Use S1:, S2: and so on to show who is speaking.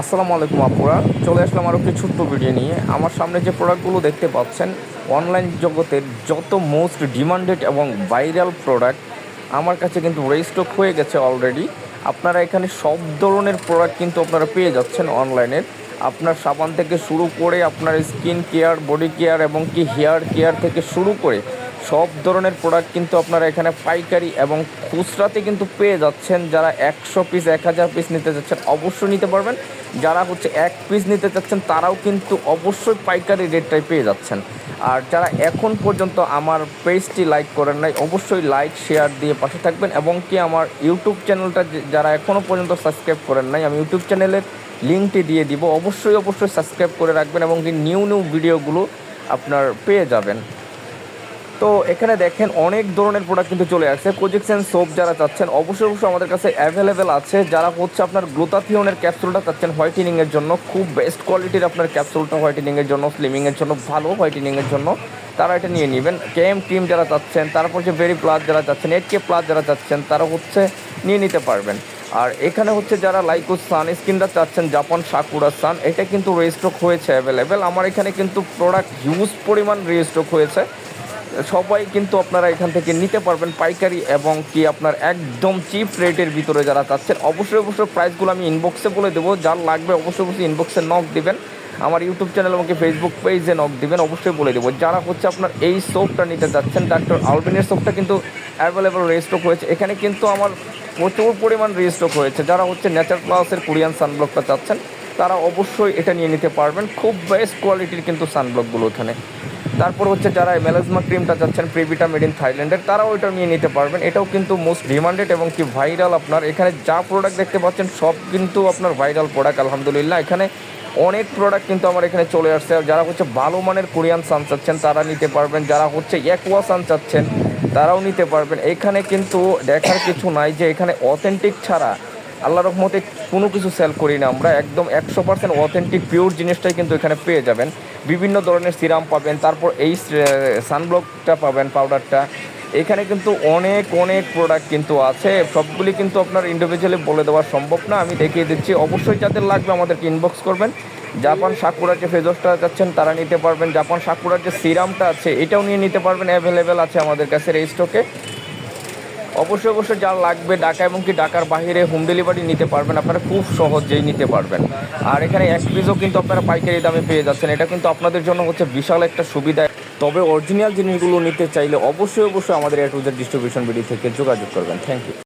S1: আসসালামু আলাইকুম আপুরা। চলে আসলাম আরও একটি ছোট্ট ভিডিও নিয়ে। আমার সামনে যে প্রোডাক্টগুলো দেখতে পাচ্ছেন অনলাইন জগতের যত মোস্ট ডিমান্ডেড এবং ভাইরাল প্রোডাক্ট আমার কাছে কিন্তু রেস্টক হয়ে গেছে অলরেডি আপনারা এখানে সব ধরনের প্রোডাক্ট কিন্তু আপনারা পেয়ে যাচ্ছেন অনলাইনের আপনার সাবান থেকে শুরু করে আপনার স্কিন কেয়ার বডি কেয়ার এবং কি হেয়ার কেয়ার থেকে শুরু করে সব ধরনের প্রোডাক্ট কিন্তু আপনারা এখানে পাইকারি এবং খুচরাতে কিন্তু পেয়ে যাচ্ছেন। যারা একশো পিস এক হাজার পিস নিতে যাচ্ছেন, অবশ্যই নিতে পারবেন। যারা হচ্ছে এক পিস নিতে চাচ্ছেন তারাও কিন্তু অবশ্যই পাইকারি রেটটাই পেয়ে যাচ্ছেন। আর যারা এখন পর্যন্ত আমার পেজটি লাইক করেন নাই, অবশ্যই লাইক শেয়ার দিয়ে পাশে থাকবেন এবং কি আমার ইউটিউব চ্যানেলটা যারা এখনও পর্যন্ত সাবস্ক্রাইব করেন নাই, আমি ইউটিউব চ্যানেলের লিঙ্কটি দিয়ে দিব। অবশ্যই অবশ্যই সাবস্ক্রাইব করে রাখবেন এবং কি নিউ নিউ ভিডিওগুলো আপনার পেয়ে যাবেন। তো এখানে দেখেন অনেক ধরনের প্রোডাক্ট কিন্তু চলে আসছে। কোজেকশন সোপ যারা চাচ্ছেন, অবশ্যই অবশ্যই আমাদের কাছে অ্যাভেলেবেল আছে। যারা হচ্ছে আপনার গ্লোতাথিয়নের ক্যাপসুলটা চাচ্ছেন হোয়াইটেনিংয়ের জন্য, খুব বেস্ট কোয়ালিটির আপনার ক্যাপসুলটা হোয়াইটেনিংয়ের জন্য স্লিমিংয়ের জন্য, ভালো হোয়াইটেনিংয়ের জন্য, তারা এটা নিয়ে নেবেন। কেএম ক্রিম যারা চাচ্ছেন, তারপর যে ভেরি প্লাস যারা চাচ্ছেন এইট কে প্লাস যারা চাচ্ছেন, তারা হচ্ছে নিয়ে নিতে পারবেন। আর এখানে হচ্ছে যারা লাইকো সান স্কিনটা চাচ্ছেন জাপান সাকুরা সান এটা কিন্তু রেজিস্টক হয়েছে অ্যাভেলেবেল আমার এখানে কিন্তু প্রোডাক্ট হিউজ পরিমাণ রেজিস্টক হয়েছে। সবাই কিন্তু আপনারা এখান থেকে নিতে পারবেন পাইকারি এবং কি আপনার একদম চিপ রেটের ভিতরে যারা চাচ্ছেন, অবশ্যই অবশ্যই প্রাইসগুলো আমি ইনবক্সে বলে দেবো। যার লাগবে অবশ্যই অবশ্যই ইনবক্সে নক দিবেন। আমার ইউটিউব চ্যানেল আমাকে ফেসবুক পেজে নক দিবেন, অবশ্যই বলে দেবো। যারা হচ্ছে আপনার এই সোপটা নিতে চাচ্ছেন ডাক্তার আলবিনের সোপটা কিন্তু অ্যাভেলেবল রেজিস্টক হয়েছে এখানে কিন্তু আমার প্রচুর পরিমাণ রেজিস্টক হয়েছে যারা হচ্ছে নেচার প্লাসের কোরিয়ান সানব্লকটা চাচ্ছেন, তারা অবশ্যই এটা নিয়ে নিতে পারবেন। খুব বেস্ট কোয়ালিটির কিন্তু সানব্লকগুলো এখানে। তারপর হচ্ছে যারা মেলাজমা ক্রিমটা চাচ্ছেন প্রিভিটা মেড ইন থাইল্যান্ডের তারাও এটা নিয়ে নিতে পারবেন। এটাও কিন্তু মোস্ট ডিমান্ডেড এবং কি ভাইরাল আপনার। এখানে যা প্রোডাক্ট দেখতে পাচ্ছেন, সব কিন্তু আপনার ভাইরাল প্রোডাক্ট আলহামদুলিল্লাহ। এখানে অনেক প্রোডাক্ট কিন্তু আমার এখানে চলে আসছে। আর যারা হচ্ছে ভালো মানের কোরিয়ান সান চাচ্ছেন, তারা নিতে পারবেন। যারা হচ্ছে একোয়া সান চাচ্ছেন, তারাও নিতে পারবেন। এখানে কিন্তু দেখার কিছু নাই যে এখানে অথেন্টিক ছাড়া আল্লাহ রহমতে কোনো কিছু সেল করি না আমরা। একদম একশো পার্সেন্ট অথেন্টিক পিওর জিনিসটাই কিন্তু এখানে পেয়ে যাবেন। বিভিন্ন ধরনের সিরাম পাবেন, তারপর এই সানব্লকটা পাবেন পাউডারটা এখানে কিন্তু অনেক অনেক প্রোডাক্ট কিন্তু আছে। সবগুলি কিন্তু আপনার ইন্ডিভিজুয়ালি বলে দেওয়া সম্ভব না। আমি দেখিয়ে দিচ্ছি। অবশ্যই যাদের লাগবে আমাদেরকে ইনবক্স করবেন। জাপান সাকুরার যে ফেজসটা যাচ্ছেন, তারা নিতে পারবেন। জাপান সাকুরার যে সিরামটা আছে, এটাও নিয়ে নিতে পারবেন। অ্যাভেলেবেল আছে আমাদের কাছে এই স্টকে অবশ্যই অবশ্যই যা লাগবে ঢাকা এবং কি ঢাকার বাইরে হোম ডেলিভারি নিতে পারবেন। আপনারা খুব সহজেই নিতে পারবেন। আর এখানে এক পিসও কিন্তু আপনারা পাইকারি দামে পেয়ে যাচ্ছেন। এটা কিন্তু আপনাদের জন্য হচ্ছে বিশাল একটা সুবিধা। তবে অরিজিনাল জিনিসগুলো নিতে চাইলে অবশ্যই অবশ্যই আমাদের এটুদের ডিস্ট্রিবিউশন বিডি থেকে যোগাযোগ করবেন। Thank you